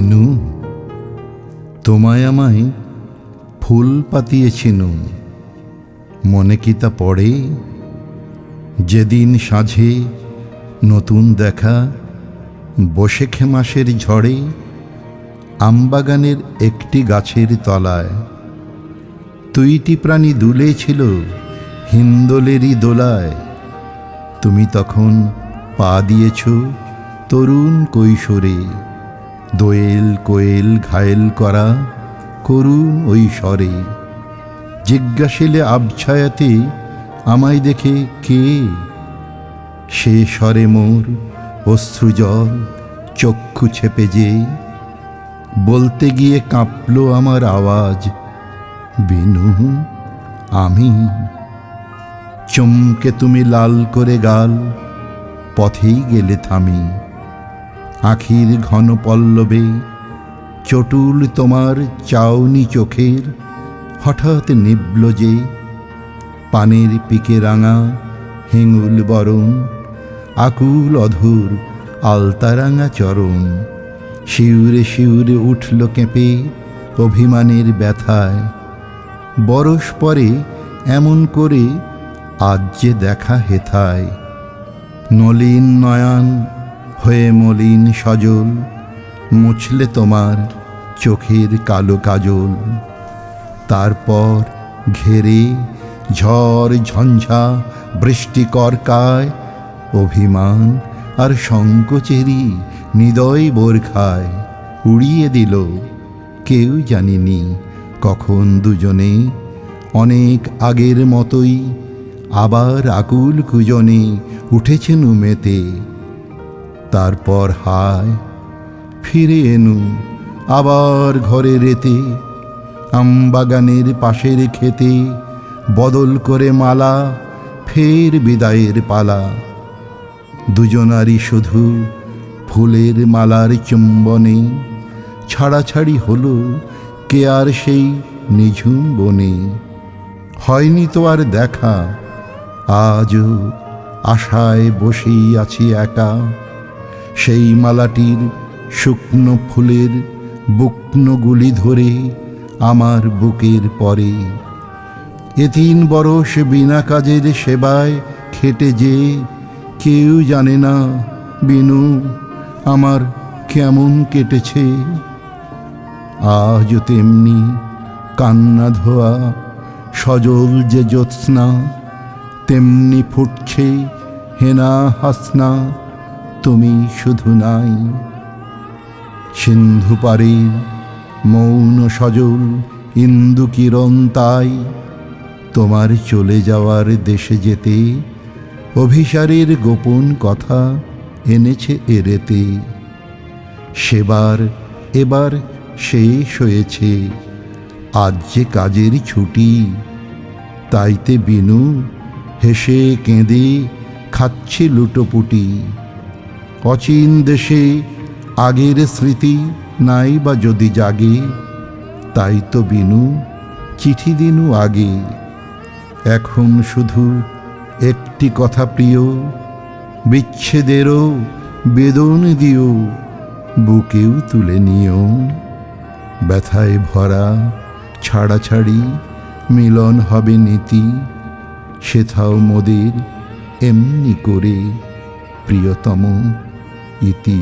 বিনু তোমায় আমায় ফুল পাতিয়েছিল মনে কি তা পড়ে? যেদিন সাঁঝে নতুন দেখা বসে খেমাসের ঝড়ে, আমবাগানের একটি গাছের তলায়। তুইটি প্রাণী দুলেছিল হিন্দোলেরই দোলায়। তুমি তখন পা দিয়েছ তরুণ কৈশোরে। দোয়েল কোয়েল ঘায়েল করা করুণ ওই স্বরে। জিজ্ঞাসিলে আবছায়াতে, আমায় দেখে কে? সে স্বরে মোর অশ্রুজল চক্ষু ছেপে যে। বলতে গিয়ে কাঁপল আমার আওয়াজ, বিনু, আমি। চমকে তুমি লাল করে গাল, পথেই গেলে থামি। আখির ঘন পল্লবে চটুল তোমার চাউনি চোখের, হঠাৎ নিবল যে পানের পিকে রাঙা হেঙুল বরণ, আকুল অধুর আলতারাঙা চরণ। শিউরে শিউরে উঠল কেঁপে অভিমানের ব্যথায়। বরস পরে এমন করে আজ যে দেখা হেথায়। নলিন নয়ন হয়ে মলিন সজল, মুছলে তোমার চোখের কালো কাজল। তারপর ঘেরে ঝড় ঝঞ্ঝা বৃষ্টি করকায়, অভিমান আর সংকোচেরই হৃদয় বোরখায় উড়িয়ে দিল কেউ জানিনি কখন দুজনে, অনেক আগের মতোই আবার আকুল কুজনে উঠেছে নুমেতে তারপর হায়, ফিরে এনু, আবার ঘরে রেতে, আমবাগানের পাশের খেতে বদল করে মালা, ফের বিদায়ের পালা। দুজনারই শুধু ফুলের মালার চুম্বনে, ছাড়াছাড়ি হলো কে আর সেই নিঝুম বনে। হয়নি তো আর দেখা, আজও আশায় বসেই আছি একা সেই মালাটির শুকনো ফুলের বুকনোগুলি ধরে আমার বুকের পরে। এ তিন বরষ বিনা কাজের সেবায় খেটে যে কেউ জানে না বিনু, আমার কেমন কেটেছে। আজও তেমনি কান্না ধোয়া, সজল যে জ্যোৎস্না, তেমনি ফুটছে হেনা হাসনা তুমি শুধু নাই। সিন্ধু পারে মৌন সজল, ইন্দু কিরণ তাই। তোমার চলে যাওয়ার দেশে যেতে অভিসারের গোপন কথা এনেছে এরেতে। সেবার এবার শেষ হয়েছে। আজ যে কাজের ছুটি, তাইতে বিনু হেসে কেঁদে খাচ্ছে লুটোপুটি। অচিন দেশে আগের স্মৃতি নাই বা যদি জাগে, তাই তো বিনু, চিঠি দিনু আগে। এখন শুধু একটি কথা প্রিয়, বিচ্ছেদেরও বেদন দিও, বুকেও তুলে নিও। ব্যথায় ভরা, ছাড়াছাড়ি মিলন হবে নীতি, সেথাও মোদের এমনি করে প্রিয়তম। iti.